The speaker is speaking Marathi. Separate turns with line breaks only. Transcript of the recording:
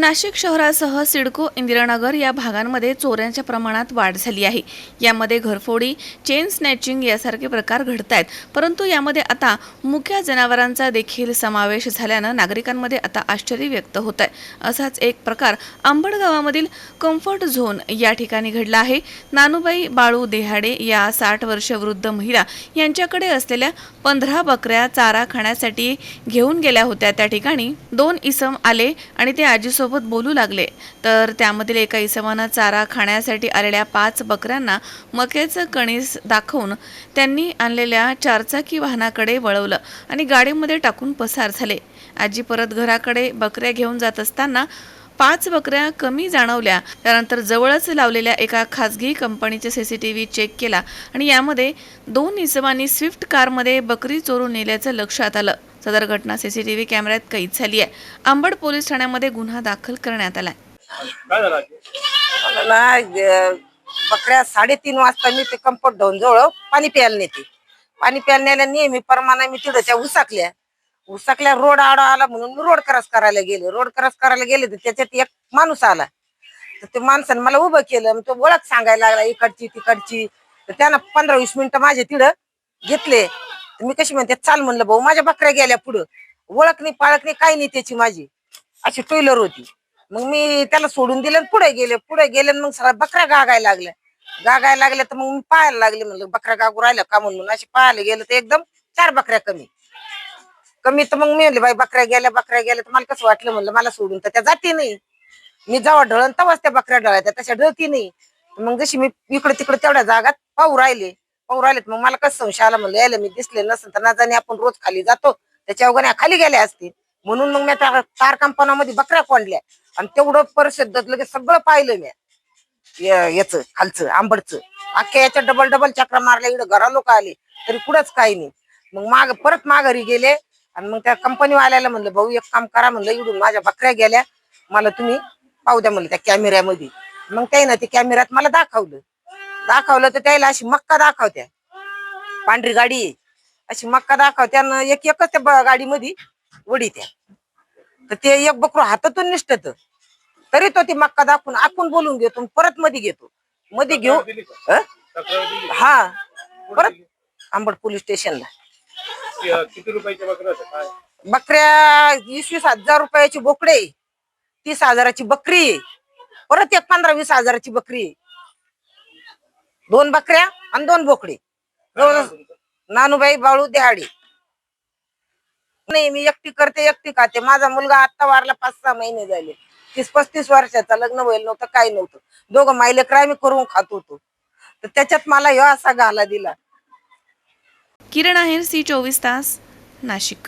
नाशिक शहरासह सिडको इंदिरानगर या भागांमध्ये चोऱ्यांच्या प्रमाणात वाढ झाली आहे. यामध्ये घरफोडी चेन स्नॅचिंग यासारखे प्रकार घडत आहेत. परंतु यामध्ये आता मुख्या जनावरांचा देखील समावेश झाल्यानं नागरिकांमध्ये आता आश्चर्य व्यक्त होत आहे असाच एक प्रकार आंबड गावामधील कम्फर्ट झोन या ठिकाणी घडला आहे. नानूबाई बाळू देहाडे या साठ वर्ष वृद्ध महिला यांच्याकडे असलेल्या पंधरा बकऱ्या चारा खाण्यासाठी घेऊन गेल्या होत्या. त्या ठिकाणी दोन इसम आले आणि ते आजीसोबत बोलू लागले. तर त्यामधील एका इसमानं चारा खाण्यासाठी आलेल्या पाच बकऱ्यांना मक्याचं कणीस दाखवून त्यांनी आणलेल्या चारचाकी वाहनाकडे वळवलं आणि गाडीमध्ये टाकून पसार झाले. आजी परत घराकडे बकऱ्या घेऊन जात असताना पाच बकऱ्या कमी जाणवल्या. त्यानंतर जवळच लावलेल्या एका खासगी कंपनीचे सीसीटीव्ही चेक केला आणि यामध्ये दोन इसमांनी स्विफ्ट कारमध्ये बकरी चोरून नेल्याचं लक्षात आलं. सदर घटना सीसीटीव्ही कॅमेऱ्यात कैद झाली आहे. अंबड पोलीस ठाण्यामध्ये गुन्हा दाखल करण्यात
अं, बकऱ्या साडेतीन वाजता मी ते कंपट ढोन जवळ पाणी प्यायला नेते. पाणी प्यायला नेल्या नेहमी प्रमाणे मी तिथं त्या उसाकल्या. उसाकल्या रोड आडा आला म्हणून मी रोड क्रॉस करायला गेले. रोड क्रॉस करायला गेले तर त्याच्यात एक माणूस आला. तर ते माणसानं मला उभं केलं. मग तो ओळख सांगायला लागला इकडची तिकडची. तर त्यानं पंधरा वीस मिनिटं माझे तिथं घेतले. मी कशी म्हणते चाल म्हणलं भाऊ माझ्या बकऱ्या गेल्या पुढं. ओळख नाही पाळख नाही काही नाही त्याची माझी. अशी टू व्हीलर होती. मग मी त्याला सोडून दिलं पुढे गेले पुढे गेले मग सगळ्या बकऱ्या गागायला लागल्या. गागायला लागल्या तर मग मी पाहायला लागले म्हणलं बकऱ्या गागू राहिल्या का म्हणून? अशी पाहायला गेलं तर एकदम चार बकऱ्या कमी. कमी तर मग मी म्हणले बाई बकऱ्या गेल्या बकऱ्या गेल्या. तर मला कसं वाटलं म्हणलं मला सोडून तर त्या जाती नाही. मी जेव्हा ढळण तेव्हाच त्या बकऱ्या ढळायच्या तशा ढळती नाही. मग जशी मी इकडे तिकडे तेवढ्या जागात पाहू राहिले. पाहू राहिलेत. मग मला कसं संशय आला म्हणलं यायला मी दिसले नसेल तर नाजाने आपण रोज खाली जातो. त्याच्या अवघण्या खाली गेल्या असतील म्हणून मग मी त्या कार कंपनामध्ये बकऱ्या कोंडल्या. आणि तेवढं परिषद लगेच सगळं पाहिलं मी. याच खालचं आंबडचं. अख्ख्या याच्या डबल डबल चक्रा मारल्या. इकडे घरा लोक आले. तरी कुठंच काही नाही. मग माग परत माघारी गेले. आणि मग त्या कंपनीवाल्याला म्हणलं भाऊ एक काम करा म्हणलं इकडून माझ्या बकऱ्या गेल्या. मला तुम्ही पाहू द्या म्हणलं त्या कॅमेऱ्यामध्ये मग त्यानं ते कॅमेऱ्यात मला दाखवलं. दाखवलं तर त्याला अशी मक्का दाखवत्या पांढरी गाडी आहे अशी मक्का दाखवत्या एक एकच त्या ब- गाडीमध्ये वडीत्या तर ते एक बकरू हातातून निष्ठत तरी तो ती मक्का दाखवून आखून बोलून घेतो आणि परत मध्ये घेतो मध्ये घेऊ
तक्रार दिली का?
अं?
तक्रार दिली का?
हा परत? आंबड पोलीस स्टेशनला
कि- अं, किती रुपयाच्या बकऱ्या होत्या काय
बकऱ्या वीस वीस हजार रुपयाची बोकडे. तीस हजाराची बकरी. परत एक पंधरा वीस हजाराची बकरी. दोन बकऱ्या आणि दोन बोकडे. नानूबाई बाळू देहाडी. नाही मी एकटी करते एकटी खाते. माझा मुलगा आता वारला पाच सहा महिने झाले. तीस पस्तीस वर्षाचा लग्न व्हायला नव्हतं काही नव्हतं. दोघं माहिले क्राईम करून खात होतो. तर त्याच्यात मला ह्यो असा घाला दिला.
किरण आहेर सी चोवीस तास नाशिक.